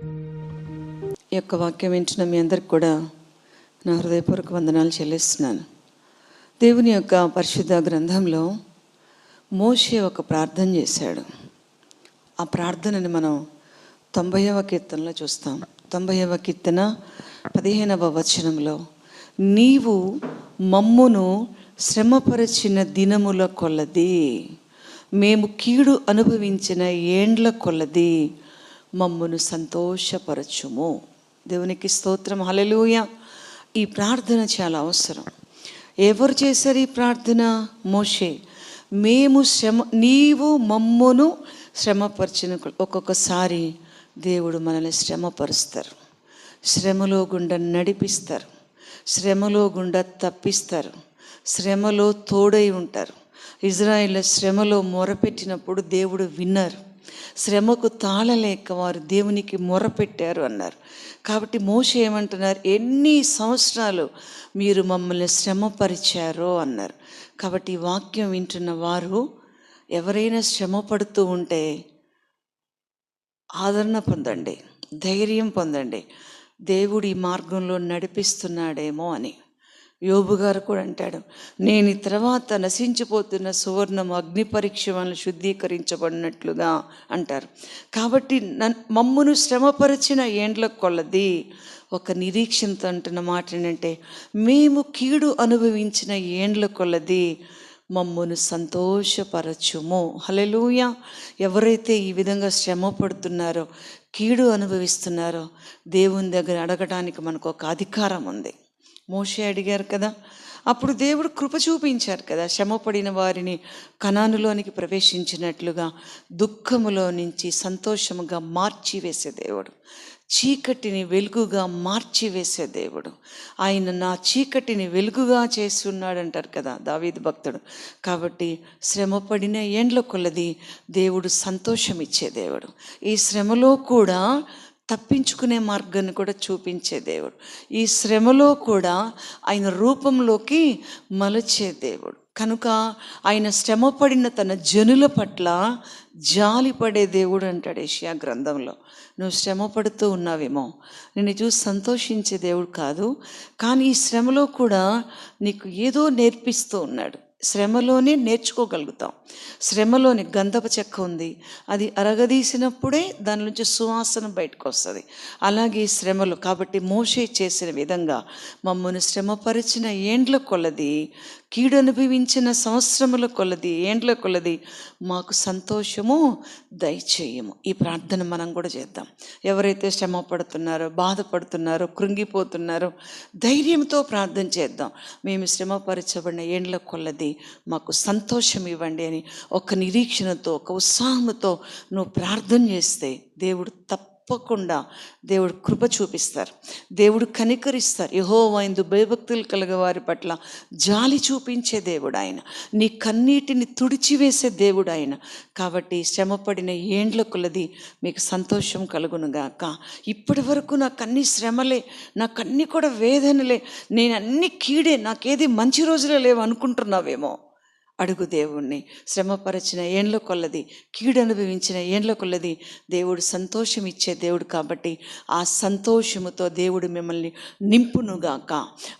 ఈ యొక్క వాక్యం వించిన మీ అందరికి కూడా నా హృదయపూర్వక వందనాలు చెల్లిస్తున్నాను. దేవుని యొక్క పరిశుద్ధ గ్రంథంలో మోషే ఒక ప్రార్థన చేశాడు. ఆ ప్రార్థనని మనం తొంభైవ కీర్తనలో చూస్తాం. తొంభైవ కీర్తన పదిహేనవ వచనంలో నీవు మమ్మును శ్రమపరిచిన దినముల కొలది మేము కీడు అనుభవించిన ఏండ్ల కొలది మమ్మును సంతోషపరచుము. దేవునికి స్తోత్రం. హలలుయ ఈ ప్రార్థన చాలా అవసరం. ఎవరు చేశారు ఈ ప్రార్థన? మోషే. మేము శ్రమ నీవు మమ్మును శ్రమపరిచిన ఒక్కొక్కసారి దేవుడు మనల్ని శ్రమపరుస్తారు. శ్రమలో గుండా నడిపిస్తారు. శ్రమలో గుండా తప్పిస్తారు. శ్రమలో తోడై ఉంటారు. ఇజ్రాయిల్ శ్రమలో మొరపెట్టినప్పుడు దేవుడు విన్నారు. శ్రమకు తాళలేక వారు దేవునికి మొరపెట్టారు అన్నారు. కాబట్టి మోస ఏమంటున్నారు? ఎన్ని సంవత్సరాలు మీరు మమ్మల్ని శ్రమపరిచారో అన్నారు. కాబట్టి ఈ వాక్యం వింటున్న వారు ఎవరైనా శ్రమ పడుతూ ఉంటే ఆదరణ పొందండి ధైర్యం పొందండి. దేవుడు ఈ మార్గంలో నడిపిస్తున్నాడేమో అని. యోబు గారు కూడా అంటాడు నేను తర్వాత నశించిపోతున్న సువర్ణం అగ్ని పరీక్ష వలన శుద్ధీకరించబడినట్లుగా అంటారు. కాబట్టి నన్ మమ్మును శ్రమపరిచిన ఏండ్ల కొలది ఒక నిరీక్షణతో అంటున్న మాట ఏంటంటే మేము కీడు అనుభవించిన ఏండ్ల కొలది మమ్మును సంతోషపరచుము. హలెలూయ ఎవరైతే ఈ విధంగా శ్రమ పడుతున్నారో కీడు అనుభవిస్తున్నారో దేవుని దగ్గర అడగడానికి మనకు ఒక అధికారం ఉంది. మోషే అడిగారు కదా. అప్పుడు దేవుడు కృప చూపించారు కదా. శ్రమపడిన వారిని కణానులోనికి ప్రవేశించినట్లుగా దుఃఖములో నుంచి సంతోషముగా మార్చివేసే దేవుడు. చీకటిని వెలుగుగా మార్చివేసే దేవుడు. ఆయన నా చీకటిని వెలుగుగా చేసి ఉన్నాడంటారు కదా దావీదు భక్తుడు. కాబట్టి శ్రమపడిన ఏండ్ల కొలది దేవుడు సంతోషం ఇచ్చే దేవుడు. ఈ శ్రమలో కూడా తప్పించుకునే మార్గాన్ని కూడా చూపించే దేవుడు. ఈ శ్రమలో కూడా ఆయన రూపంలోకి మలచే దేవుడు. కనుక ఆయన శ్రమపడిన తన జనుల పట్ల జాలిపడే దేవుడు అంటాడు ఏషియా గ్రంథంలో. నువ్వు శ్రమ పడుతూ ఉన్నావేమో నిన్ను చూసి సంతోషించే దేవుడు కాదు కానీ ఈ శ్రమలో కూడా నీకు ఏదో నేర్పిస్తూ ఉన్నాడు. శ్రమలోనే నేర్చుకోగలుగుతాం. శ్రమలోని గంధపు చెక్క ఉంది. అది అరగదీసినప్పుడే దాని నుంచి సువాసన బయటకు వస్తుంది అలాగే శ్రమలు కాబట్టి మోషే చేసిన విధంగా మమ్మల్ని శ్రమపరిచిన ఏండ్ల కొలది కీడు అనుభవించిన సంవత్సరముల కొలది ఏండ్ల కొలది మాకు సంతోషము దయచేయము. ఈ ప్రార్థన మనం కూడా చేద్దాం. ఎవరైతే శ్రమ పడుతున్నారో బాధపడుతున్నారో కృంగిపోతున్నారో ధైర్యంతో ప్రార్థన చేద్దాం. మేము శ్రమపరచబడిన ఏండ్ల కొలది మాకు సంతోషం ఇవ్వండి అని ఒక నిరీక్షణతో ఒక ఉత్సాహంతో నువ్వు ప్రార్థన చేస్తే దేవుడు తప్ప తప్పకుండా దేవుడు కృప చూపిస్తారు. దేవుడు కనికరిస్తారు. యహో వైందు భయభక్తులు కలగ వారి పట్ల జాలి చూపించే దేవుడు ఆయన నీ కన్నీటిని తుడిచివేసే దేవుడు ఆయన కాబట్టి శ్రమపడిన ఏండ్ల కొలది మీకు సంతోషం కలుగునుగాక. ఇప్పటి వరకు నాకు అన్ని శ్రమలే నాకు అన్ని కూడా వేదనలే నేను అన్ని కీడే నాకేది మంచి రోజులే లేవు అనుకుంటున్నావేమో అడుగు దేవుణ్ణి. శ్రమపరచిన ఏండ్ల కొల్లది కీడు అనుభవించిన ఏండ్ల కొల్లది. దేవుడు సంతోషం ఇచ్చే దేవుడు కాబట్టి ఆ సంతోషముతో దేవుడు మిమ్మల్ని నింపునుగాక.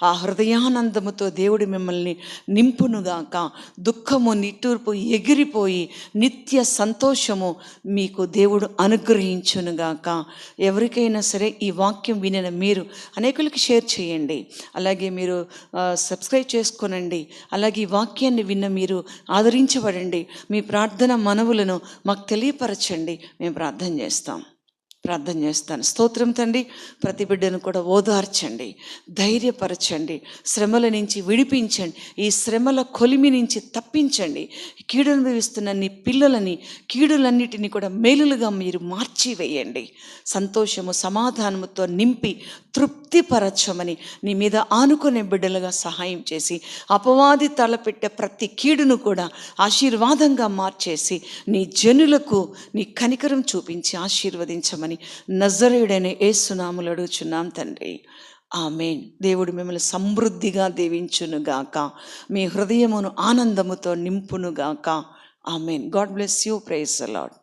ఆ హృదయానందముతో దేవుడు మిమ్మల్ని నింపునుగాక. దుఃఖము నిట్టూర్పు ఎగిరిపోయి నిత్య సంతోషము మీకు దేవుడు అనుగ్రహించునుగాక. ఎవరికైనా సరే ఈ వాక్యం వినిన మీరు అనేకులకి షేర్ చేయండి. అలాగే మీరు సబ్స్క్రైబ్ చేసుకోనండి. అలాగే ఈ వాక్యాన్ని విన్న మీరు ఆదరించబడండి. మీ ప్రార్థన మనవులను మాకు తెలియపరచండి. మేము ప్రార్థన చేస్తాం. ప్రార్థన చేస్తాను. స్తోత్రం తండ్రి ప్రతి బిడ్డను కూడా ఓదార్చండి ధైర్యపరచండి శ్రమల నుంచి విడిపించండి ఈ శ్రమల కొలిమి నుంచి తప్పించండి. కీడు అనుభవిస్తున్న నీ పిల్లలని కీడులన్నిటినీ కూడా మేలులుగా మీరు మార్చివేయండి. సంతోషము సమాధానముతో నింపి తృప్తిపరచమని నీ మీద ఆనుకునే బిడ్డలుగా సహాయం చేసి అపవాది తలపెట్టే ప్రతి కీడును కూడా ఆశీర్వాదంగా మార్చేసి నీ జనులకు నీ కనికరం చూపించి ఆశీర్వదించమని నజరేయుడైన ఏసునాములు అడుగుచున్నాం తండ్రి. ఆమెన్. దేవుడు మిమ్మల్ని సమృద్ధిగా దీవించునుగాక. మీ హృదయమును ఆనందముతో నింపునుగాక. Amen. God bless you. Praise అలాడ్